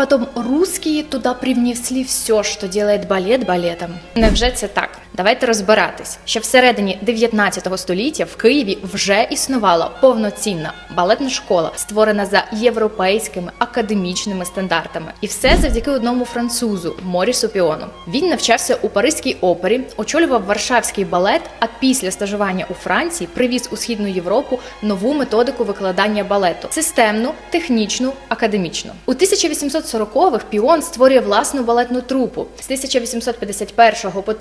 потом русские туда привнесли все, що делает балет балетом. Невже це так? Давайте розбиратись. Ще всередині 19 століття в Києві вже існувала повноцінна балетна школа, створена за європейськими академічними стандартами. І все завдяки одному французу Морісу Піону. Він навчався у Паризькій опері, очолював Варшавський балет, а після стажування у Франції привіз у східну Європу нову методику викладання балету системну, технічну, академічну. У 1840-х Піон створює власну балетну трупу. З 1851 по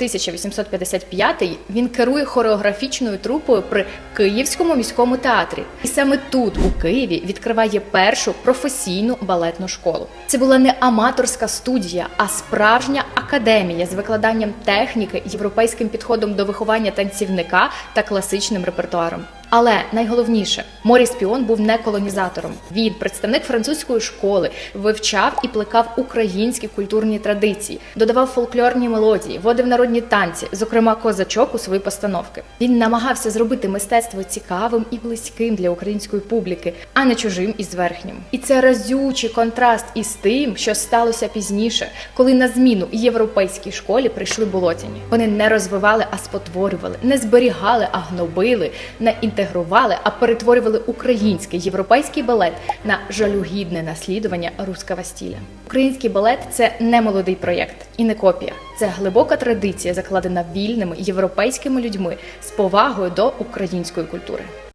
1855 він керує хореографічною трупою при Київському міському театрі. І саме тут, у Києві, відкриває першу професійну балетну школу. Це була не аматорська студія, а справжня академія з викладанням техніки, європейським підходом до виховання танцівника та класичним репертуаром. Але найголовніше, Моріс Піон був не колонізатором. Він, представник французької школи, вивчав і плекав українські культурні традиції, додавав фольклорні мелодії, вводив народні танці, зокрема козачок у свої постановки. Він намагався зробити мистецтво цікавим і близьким для української публіки, а не чужим і зверхнім. І це разючий контраст із тим, що сталося пізніше, коли на зміну європейській школі прийшли болотяні. Вони не розвивали, а спотворювали, не зберігали, а гнобили, на не інтегрували, а перетворювали український європейський балет на жалюгідне наслідування руского стиля. Український балет це не молодий проєкт і не копія. Це глибока традиція, закладена вільними європейськими людьми з повагою до української культури.